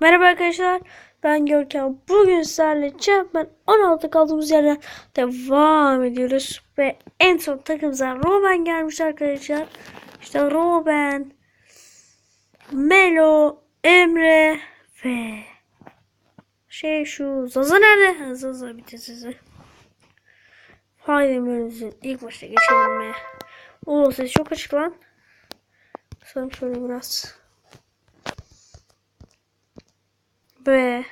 Merhaba arkadaşlar. Ben Görkem. Bugün sizlerle Champion 16 kaldığımız yerden devam ediyoruz. Ve en son takımıza Robben gelmiş arkadaşlar. İşte Robben, Melo, Emre ve şey şu Zaza nerede? Zaza bitti sizi. Haydi bölümümüzün ilk başta geçelim mi? Oo ses çok açık lan. Sanırım şöyle biraz. Ve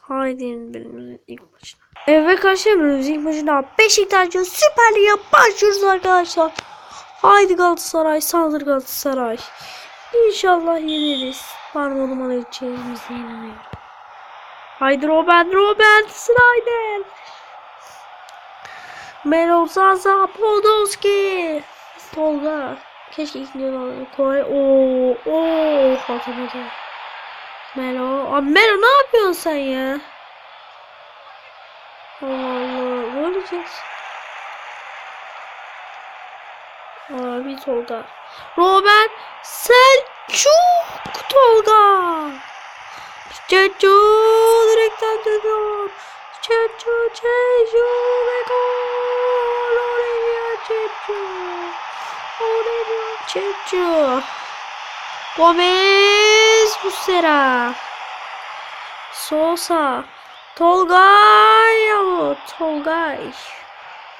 Haydi'nin bölümümüzün ilk maçına. Evet karşı bölümümüzün ilk maçına Beşiktaş'ın Süper Lig'e başlıyoruz arkadaşlar. Haydi Galatasaray saldır Galatasaray. İnşallah yeneriz. Parmağımı içeceğimize inanıyorum. Haydi Robben Robben Snyder. Melo Zaza Podolski. Tolga. Keşke ilk yıl Kore. Oo, oo, hatırladım. Melo. Abi Melo ne yapıyorsun sen ya? Allah Allah. Ne olacak? Abi Tolga. Robert Selçuk Tolga. Çeçu direkten dönüyor. Çeçu Çeçu ve gol. Oraya Çeçu. Oraya Çeçu. Gomez Muslera. Sosa. Tolgay. Oh, Tolgay.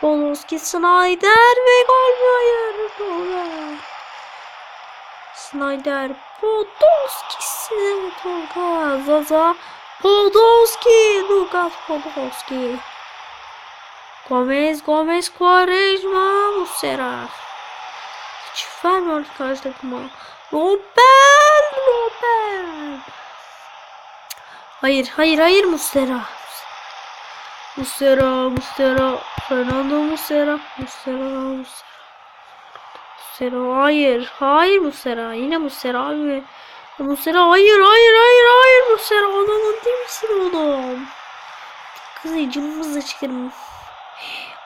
Podolski Snyder ve gol? Hayır. Tolga. Snyder. Podolski. Tolga. Zaza. Podolski. Lucas Podolski. Gomez. Gomez. Quaresma. Muslera. Hiç vermiyor karşı takıma. Robben, Hayır, hayır, hayır Mustera. Mustera, Mustera, Fernando Mustera, Mustera, Mustera. Mustera, hayır, hayır Mustera, yine Mustera abi. Mustera, hayır, hayır, hayır, hayır Mustera, adamın değil misin oğlum? Kızı cımbızla çıkarım.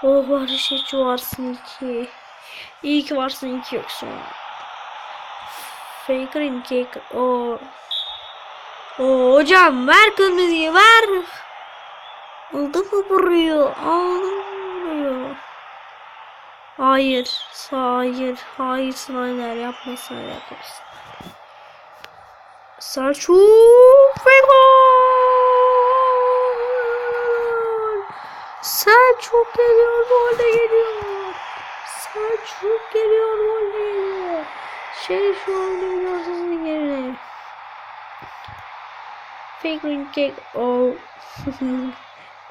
Oh var şey varsın iki. İyi ki varsın iki yoksun. Faker in cake. O. O hocam ver kırmızıyı ver. Aldı mı vuruyor? Aldı mı vuruyor? Hayır. Hayır. Hayır Snyder yapma Snyder yapmasın. Selçuk ve gol. Selçuk geliyor gol de geliyor. Selçuk geliyor gol geliyor. Şey şu an dünyasının yerine. Fake cake. Oh.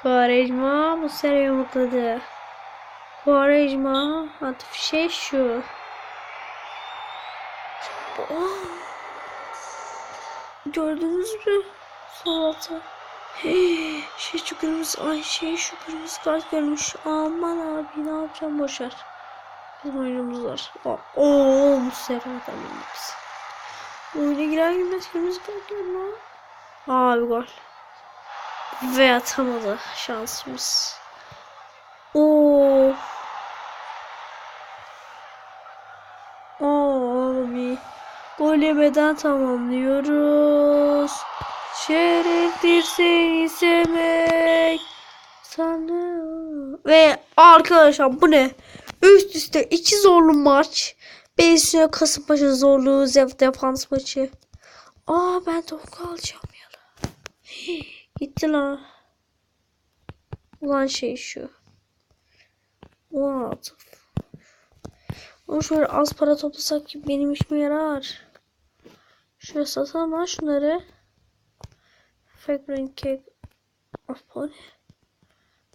Quaresma bu sene yumurtladı. Quaresma atıf şey şu. Oh. Gördünüz mü? Salata. Hey, şey şu kırmızı ay şey şu kırmızı kart görmüş. Aman abi ne yapacağım boşver. Bizim oyunumuz var. Oo, oo bu sefer hepsi. Oyuna girer girmez kırmızı kart görme. Abi gol. Ve atamadı şansımız. Oo. Abi. Gol yemeden tamamlıyoruz. Şereftir seni sevmek. Sanırım. Ve arkadaşlar bu ne? Üst üste iki zorlu maç. Üstüne Kasımpaşa zorlu Zef defans maçı. Aa ben Tolga alacağım. Gitti lan. Ulan şey şu. Ulan. Ama şöyle az para toplasak ki benim işime yarar. Şöyle satalım lan şunları. Fake brain cake. Of ne?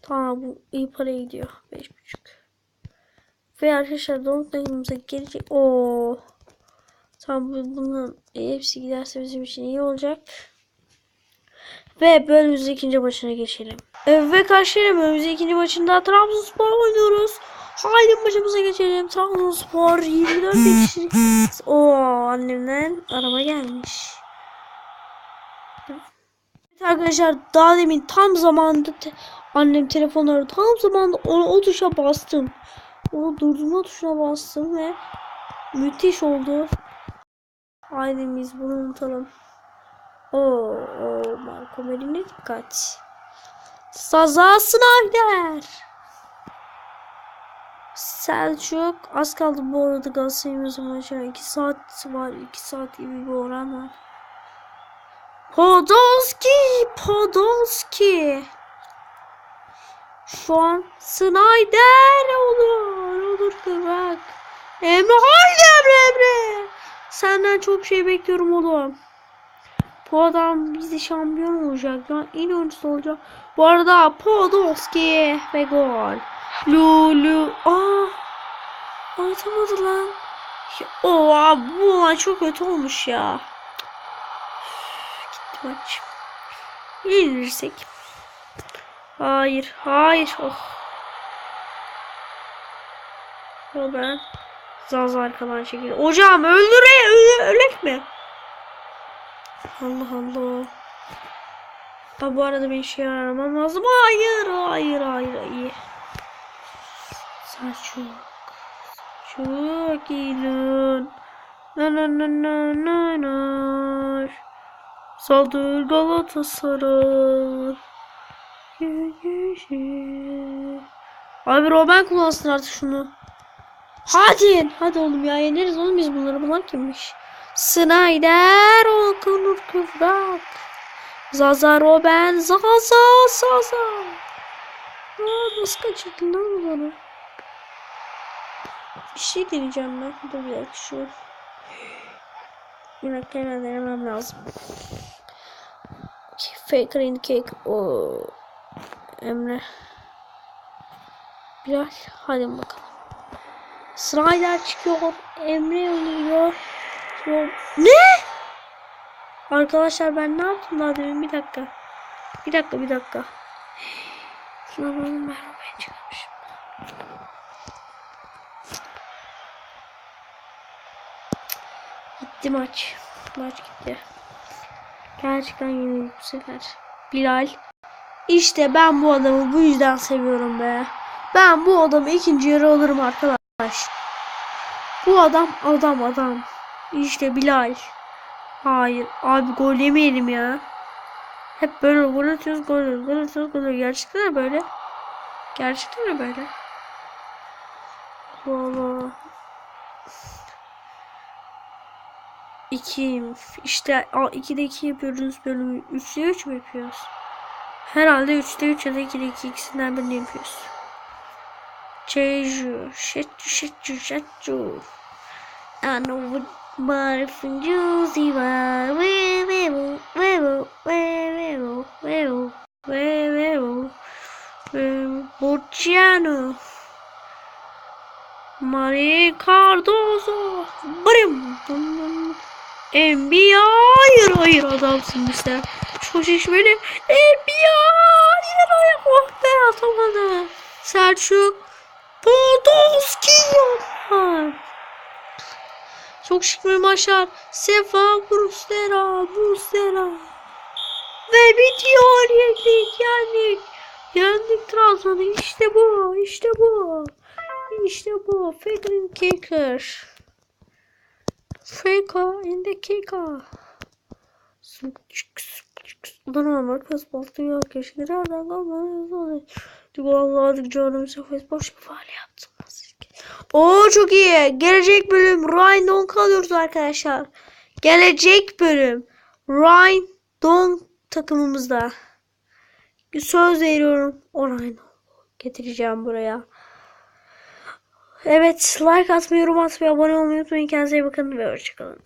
Tamam bu iyi paraya gidiyor. 5.5. Ve arkadaşlar donut neyimize gelecek. Oo. Tamam bu- bunun hepsi giderse bizim için iyi olacak. Ve bölümümüzün ikinci maçına geçelim. Ee, ve karşıya bölümümüzün ikinci maçında Trabzonspor oynuyoruz. Haydi maçımıza geçelim. Trabzonspor 24 kişi. Oo annemden araba gelmiş. Evet arkadaşlar daha demin tam zamanında te- annem telefonları tam zamanında ona o tuşa bastım. O durdurma tuşuna bastım ve müthiş oldu. Biz bunu unutalım. Oo, oo Marco Merine dikkat. Saza Snyder. Selçuk. Az kaldı bu arada Galatasaray'ımızın maçına. 2 saat var. 2 saat gibi bir oran var. Podolski. Podolski. Şu an Snyder olur. Olur kıvrak. Emre haydi Emre Emre. Senden çok şey bekliyorum oğlum. Bu adam bizi şampiyon olacak. Yani en oyuncusu olacak. Bu arada Podolski ve gol. Lulu. Aa. Atamadı lan. Oha bu maç çok kötü olmuş ya. Gitti maç. Yenilirsek. Hayır. Hayır. Oh. O ben. Zaz arkadan çekildi. Hocam öldüre öle, ölek mi? Allah Allah. Ha, bu arada bir şey aramam lazım. Hayır, hayır, hayır, iyi. Selçuk. Çok iyi lan. Na na na na na na. Saldır Galatasaray. Abi Robben kullansın artık şunu. Hadi. Hadi oğlum ya yeneriz oğlum biz bunları. Bunlar kimmiş? Snyder Okunur Kıvrak. Zaza Robben Zaza Zaza. Nasıl kaçırdın lan bana? Bir şey deneyeceğim ben. Dur bir dakika şu. Bir dakika hemen denemem lazım. Faker in cake. O Emre. Bilal. Hadi bakalım. Snyder çıkıyor. Emre ölüyor. Ne? Arkadaşlar ben ne yaptım daha demin? Bir dakika. Bir dakika bir dakika. Şuna bakın ben çıkarmışım. Gitti maç. Maç gitti. Gerçekten yenildik bu sefer. Bilal. İşte ben bu adamı bu yüzden seviyorum be. Ben bu adamı ikinci yarı alırım arkadaş. Bu adam adam adam. İşte Bilal. Hayır. Abi gol yemeyelim ya. Hep böyle gol atıyoruz gol atıyoruz gol atıyoruz gol atıyoruz. Gerçekten de böyle. Gerçekten de böyle. Valla. İki. İşte 2'de 2 yapıyoruz bölümü. 3'de 3 mü yapıyoruz? Herhalde 3'te 3 ya da 2'de 2 ikisinden birini yapıyoruz. Jeju. Şetçu şetçu şetçu. I know what my friend Josie was. We we will, we will, we we will, we will, we we will. Luciano. Mari Cardozo. Brim. NBA. Hayır hayır adamsın işte. Çok şişmeli. NBA. Hayır hayır. Oh be atamadı. Selçuk. Podolski yapar. Çok şık bir maçlar. Sefa Brustera, Brustera. Ve bitiyor yendik, yendik. Yendik Trabzon'u. İşte bu, işte bu. İşte bu. Faker in kicker. Faker in the kicker. Ulan kız baktı ya keşke nereden kalmadı. Vallahi canım sefer boş bir yaptım. Oo çok iyi. Gelecek bölüm Ryan Donk alıyoruz arkadaşlar. Gelecek bölüm Ryan Donk takımımızda. Söz veriyorum. Ryan getireceğim buraya. Evet like atmayı, yorum atmayı, abone olmayı unutmayın. Kendinize iyi bakın ve hoşçakalın.